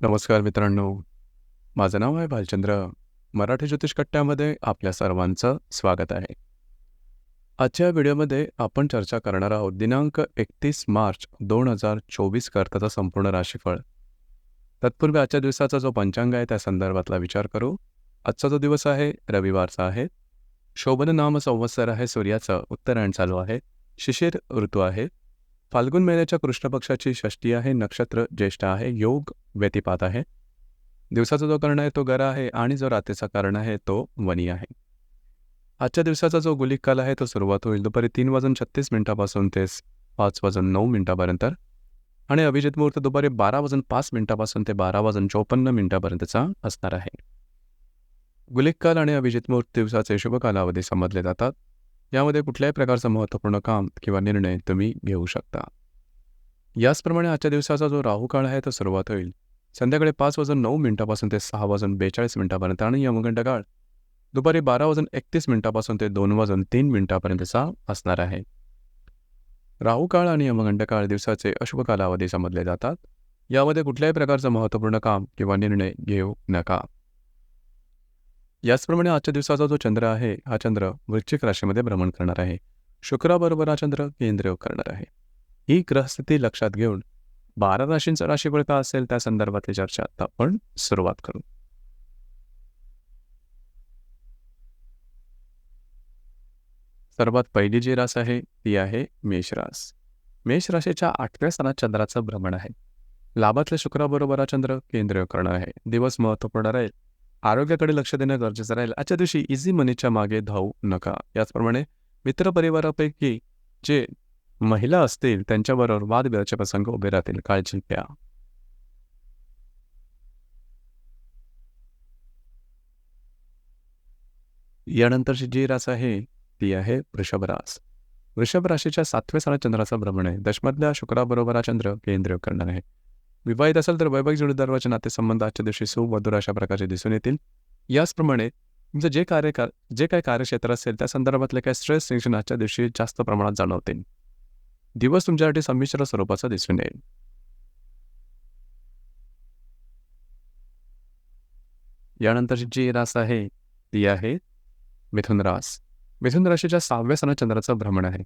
नमस्कार मित्रांनो. माझं नाव आहे भालचंद्र. मराठी ज्योतिष कट्ट्यामध्ये आपल्या सर्वांचं स्वागत आहे. आजच्या व्हिडिओमध्ये आपण चर्चा करणार आहोत दिनांक 31 मार्च 2024 करताचा संपूर्ण राशीफळ. तत्पूर्वी आजच्या दिवसाचा जो पंचांग आहे त्या संदर्भातला विचार करू. आजचा जो दिवस आहे रविवारचा आहे. शोभन नाम संवत्सर आहे सूर्याचं उत्तरायण चालू आहे. शिशिर ऋतू आहे. फाल्गुन महिन्याच्या कृष्णपक्षाची षष्टी आहे. नक्षत्र ज्येष्ठ आहे. योग व्यतिपात आहे. दिवसाचा जो कर्ण आहे तो गरा आहे आणि जो रात्रीचा कर्ण आहे तो वनी आहे. आजच्या दिवसाचा जो गुलिक काल आहे तो सुरुवात होईल दुपारी तीन वाजून छत्तीस मिनिटापासून ते पाच वाजून नऊ मिनिटापर्यंत आणि अभिजित मुहूर्त दुपारी बारा वाजून पाच मिनिटापासून ते बारा वाजून चौपन्न मिनिटापर्यंतचा असणार आहे. गुलिक काल आणि अभिजित मुहूर्त दिवसाचे शुभ कालावधी समजले जातात. यामध्ये कुठल्याही प्रकारचं महत्त्वपूर्ण काम किंवा निर्णय तुम्ही घेऊ शकता. याचप्रमाणे आजच्या दिवसाचा जो राहू काळ आहे तो सुरुवात होईल संध्याकाळी पाच वाजून नऊ मिनिटापासून ते सहा वाजून बेचाळीस मिनिटापर्यंत आणि यमगंड काळ दुपारी बारा वाजून एकतीस मिनिटापासून ते दोन वाजून तीन मिनिटापर्यंतचा असणार आहे. राहू काळ आणि यमगंड काळ दिवसाचे अशुभ कालावधी समजले जातात. यामध्ये कुठल्याही प्रकारचं महत्त्वपूर्ण काम किंवा निर्णय घेऊ नका. याचप्रमाणे आजच्या दिवसाचा जो चंद्र आहे हा चंद्र वृश्चिक राशीमध्ये भ्रमण करणार आहे. शुक्राबरोबर हा चंद्र केंद्र करणार आहे. ही ग्रहस्थिती लक्षात घेऊन बारा राशींचा राशीफळ का असेल त्या संदर्भातली चर्चा आता आपण सुरुवात करू. सर्वात पहिली जी रास आहे ती आहे मेष रास. मेष राशीच्या आठव्या स्थानात चंद्राचं भ्रमण आहे. लाभातल्या शुक्राबरोबर हा चंद्र केंद्र करणार आहे. दिवस महत्त्वपूर्ण राहील. आरोग्याकडे लक्ष देणं गरजेचं राहील. आजच्या दिवशी इझी मनीच्या मागे धावू नका. याचप्रमाणे मित्रपरिवारापैकी जे महिला असतील त्यांच्याबरोबर वादविवादाचे प्रसंग उभे राहतील. काळजी घ्या. यानंतरची जी रास आहे ती आहे वृषभ रास. वृषभ राशीच्या सातव्या स्थानात चंद्राचं भ्रमण आहे. दशमधल्या शुक्राबरोबर हा चंद्र केंद्र करणार आहे. विवाहित असेल तर वैवाहिक जोडीदाराचे नातेसंबंध आजच्या दिवशी सुमधुर अशा प्रकारचे दिसून येतील. याचप्रमाणे तुमचं जे कार्य जे काही कार्यक्षेत्र असेल त्या संदर्भातले काही स्ट्रेस टेन्शन आजच्या दिवशी जास्त प्रमाणात जाणवतील. दिवस तुमच्यासाठी संमिश्र स्वरूपाचा दिसून येईल. यानंतरची जी रास आहे ती आहे मिथुन रास. मिथुन राशीच्या सहाव्या स्थानात चंद्राचं भ्रमण आहे.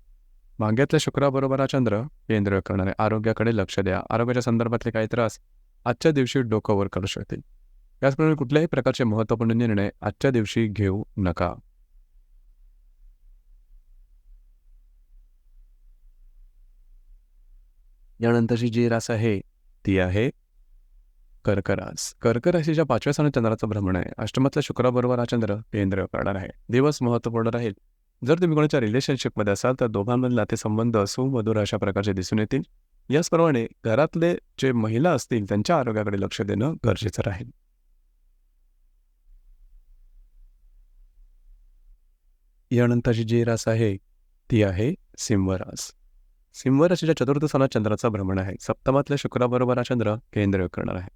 भाग्यातल्या शुक्राबरोबर हा चंद्र केंद्र करणार आरोग्याकडे लक्ष द्या. आरोग्याच्या संदर्भातले काही त्रास आजच्या दिवशी डोकं वर करू शकतील. त्याचप्रमाणे कुठल्याही प्रकारचे महत्त्वपूर्ण निर्णय आजच्या दिवशी घेऊ नका. यानंतरची जी रास आहे ती आहे कर्करास कर्क राशीच्या पाचव्या सण चंद्राचं भ्रमण आहे. अष्टमातल्या शुक्राबरोबर हा चंद्र केंद्र करणार आहे. दिवस महत्त्वपूर्ण राहील. जर तुम्ही कोणाच्या रिलेशनशिपमध्ये असाल तर दोघांमधील नातेसंबंध सुमधुर अशा प्रकारचे दिसून येतील. याचप्रमाणे घरातले जे महिला असतील त्यांच्या आरोग्याकडे लक्ष देणं गरजेचं राहील. यानंतरची जी रास आहे ती आहे सिंहरास सिंहराशीच्या चतुर्थसाला चंद्राचा चतुर्थ स्थानात भ्रमण आहे. सप्तमातल्या शुक्राबरोबर हा चंद्र केंद्र करणार आहे.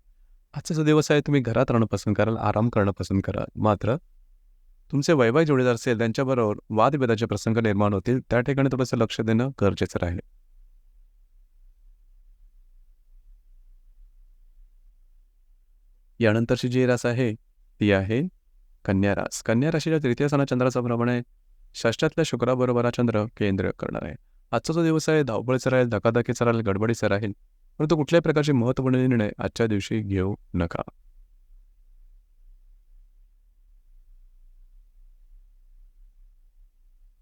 आजचा जो दिवस आहे तुम्ही घरात राहणं पसंत कराल, आराम करणं पसंत कराल. मात्र तुमचे वैवाहिक जोडीदार असेल त्यांच्याबरोबर वादविवादाचे प्रसंग निर्माण होतील. त्या ठिकाणी थोडंसं लक्ष देणं गरजेचं राहील. यानंतरची जी रास आहे ती आहे कन्या रास. कन्या राशीच्या तृतीय स्थानात चंद्राचा भ्रमण आहे. षष्ठातल्या शुक्राबरोबर हा चंद्र केंद्र करणार आहे. आजचा जो दिवस आहे धावपळीचा राहील, धकाधकीचा राहील, गडबडीचा राहील. परंतु कुठल्याही प्रकारचे महत्त्वपूर्ण निर्णय आजच्या दिवशी घेऊ नका.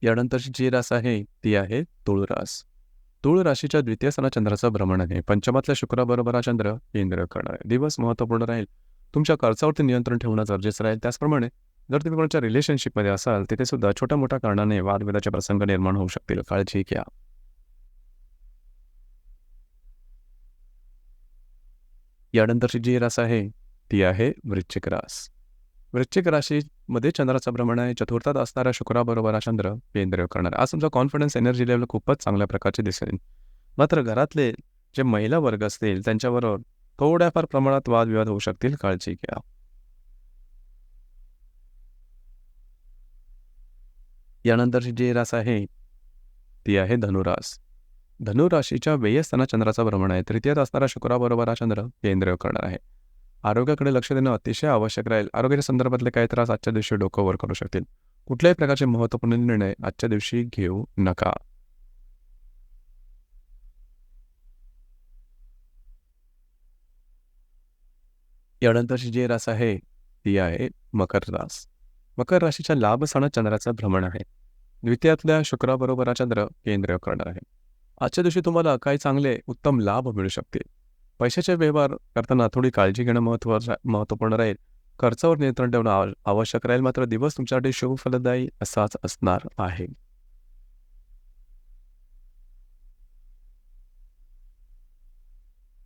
यानंतरची जी रास आहे ती आहे तुळ रास. तुळ राशीच्या द्वितीय स्थाना चंद्राचं भ्रमण आहे. पंचमातल्या शुक्राबरोबर हा चंद्र केंद्र करणार आहे. दिवस महत्त्वपूर्ण राहील. तुमच्या खर्चावरती नियंत्रण ठेवणं गरजेचं राहील. त्याचप्रमाणे जर तुम्ही कोणाच्या रिलेशनशिपमध्ये असाल तिथे सुद्धा छोट्या मोठ्या कारणाने वादविदाचे प्रसंग निर्माण होऊ शकतील. काळजी घ्या. यानंतरची जी रास आहे ती आहे वृश्चिक रास. वृश्चिक राशीमध्ये चंद्राचं भ्रमण आहे. चतुर्थात असणाऱ्या शुक्राबरोबर हा चंद्र केंद्र करणार आज तुमचा कॉन्फिडन्स एनर्जी लेवल खूपच चांगल्या प्रकारचे दिसेल. मात्र घरातले जे महिला वर्ग असतील त्यांच्याबरोबर थोड्याफार प्रमाणात वादविवाद होऊ शकतील. काळजी घ्या. यानंतरची जी रास आहे ती आहे धनुरास. धनुराशीच्या व्यय चंद्राचा चंद्राचं भ्रमण आहे. तृतीयात असणारा शुक्राबरोबर हा चंद्र केंद्र करणार आहे. आरोग्याकडे लक्ष देणं अतिशय आवश्यक राहील. आरोग्याच्या संदर्भातले काही त्रास आजच्या दिवशी डोकं वर करू शकतील. कुठल्याही प्रकारचे महत्त्वपूर्ण निर्णय आजच्या दिवशी घेऊ नका. यानंतरची जी रास आहे ती आहे मकर रास. मकर राशीच्या लाभ सण चंद्राचं भ्रमण आहे. द्वितीयातल्या शुक्राबरोबर हा चंद्र केंद्र करणार आहे. आजच्या दिवशी तुम्हाला काही चांगले उत्तम लाभ मिळू शकतील. पैशाचे व्यवहार करताना थोडी काळजी घेणं महत्त्व महत्त्वपूर्ण राहील. खर्चावर नियंत्रण ठेवणं आव- आवश्यक राहील मात्र दिवस तुमच्यासाठी शुभ फलदायी असाच असणार आहे.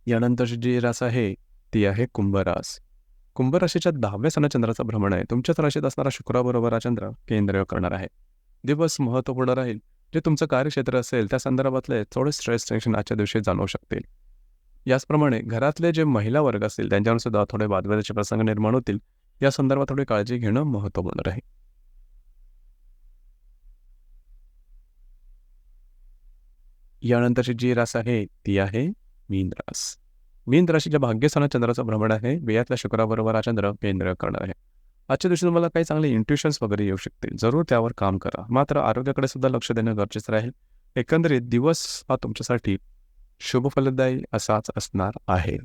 यानंतरची जी रास आहे ती आहे कुंभरास कुंभराशीच्या दहाव्या सण चंद्राचं भ्रमण आहे. तुमच्याच राशीत असणारा शुक्राबरोबर हा चंद्र केंद्र करणार आहे. दिवस महत्त्वपूर्ण राहील. जे तुमचं कार्यक्षेत्र असेल त्या संदर्भातले थोडे स्ट्रेस टेन्शन आजच्या दिवशी जाणवू शकतील. याचप्रमाणे घरातले जे महिला वर्ग असतील त्यांच्यावर सुद्धा थोडे वादविवादाचे प्रसंग निर्माण होतील. या संदर्भात थोडी काळजी घेणं महत्त्वपूर्ण राहील यानंतरची जी रास आहे ती आहे मीन रास. मीन राशीच्या भाग्यस्थानात चंद्राचं भ्रमण आहे. वेयातल्या शुक्राबरोबर हा चंद्र केंद्र करणार आहे. आजच्या दिवशी तुम्हाला काही चांगले इंट्युशन्स वगैरे येऊ शकतील. जरूर त्यावर काम करा. मात्र आरोग्याकडे सुद्धा लक्ष देणं गरजेचं राहील. एकंदरीत दिवस हा तुमच्यासाठी शुभफलदायी असाच असणार आहे.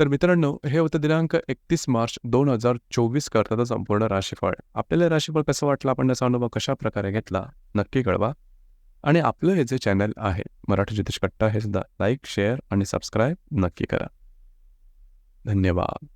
तर मित्रांनो हे होतं दिनांक एकतीस मार्च दोन हजार चोवीस करताचं संपूर्ण राशीफळ. आपल्याला राशीफळ कसं वाटलं? आपण त्याचा अनुभव कशा प्रकारे घेतला? नक्की कळवा. आणि आपलं हे जे चॅनल आहे मराठी ज्योतिष कट्टा हे सुद्धा लाईक शेअर आणि सबस्क्राईब नक्की करा. धन्यवाद.